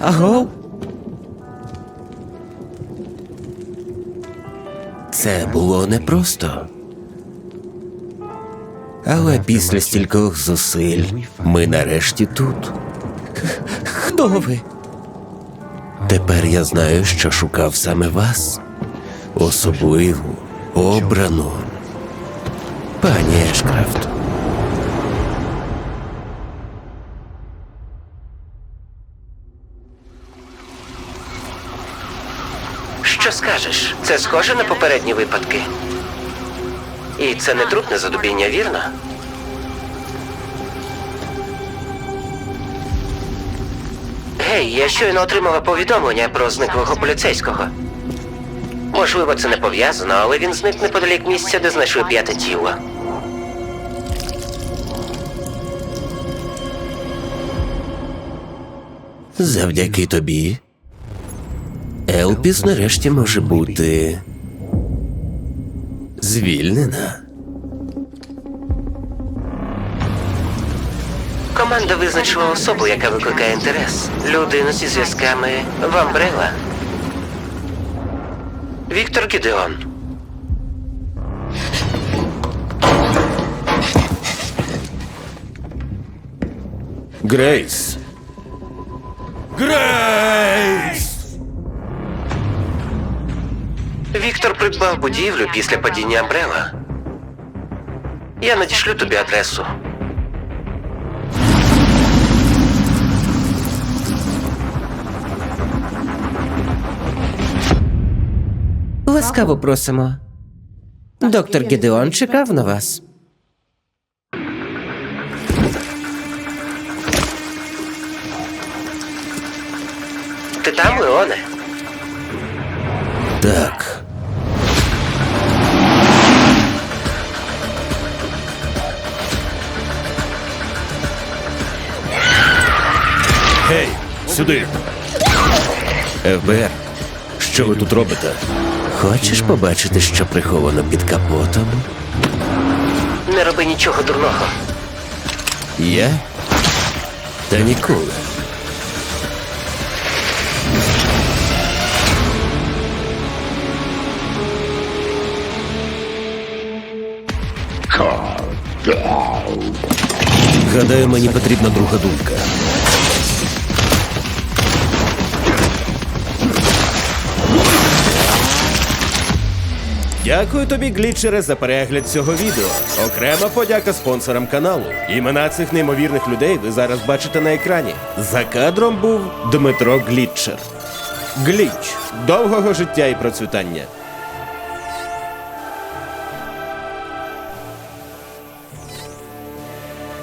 Аго? Це було непросто. Але після стількох зусиль ми нарешті тут. Хто ви? Тепер я знаю, що шукав саме вас. Особливу, обрану. Пані Ешкрафт. Що скажеш? Це схоже на попередні випадки. І це не трупне задубіння, вірно? Гей, я щойно отримала повідомлення про зниклого поліцейського. Можливо, це не пов'язано, але він зник неподалік місця, де знайшли п'яте тіло. Завдяки тобі. Елпіс нарешті може бути. звільнена. Команда визначила особу, яка викликає інтерес. Людину зі зв'язками Вамбрела. Віктор Гідеон. Грейс. Грейс! Віктор придбав будівлю після падіння Амбрела. Я надішлю тобі адресу. Ласкаво просимо. Доктор Гідеон чекав на вас. Ти там, Леоне? Так. Гей, сюди. ФБР, що ви тут робите? Хочеш побачити, що приховано під капотом? Не роби нічого дурного. Я? Та ніколи. Гадаю, мені потрібна друга думка. Дякую тобі, глітчере, за перегляд цього відео. Окрема подяка спонсорам каналу. Імена цих неймовірних людей ви зараз бачите на екрані. За кадром був Дмитро Глітчер. Гліч довгого життя і процвітання.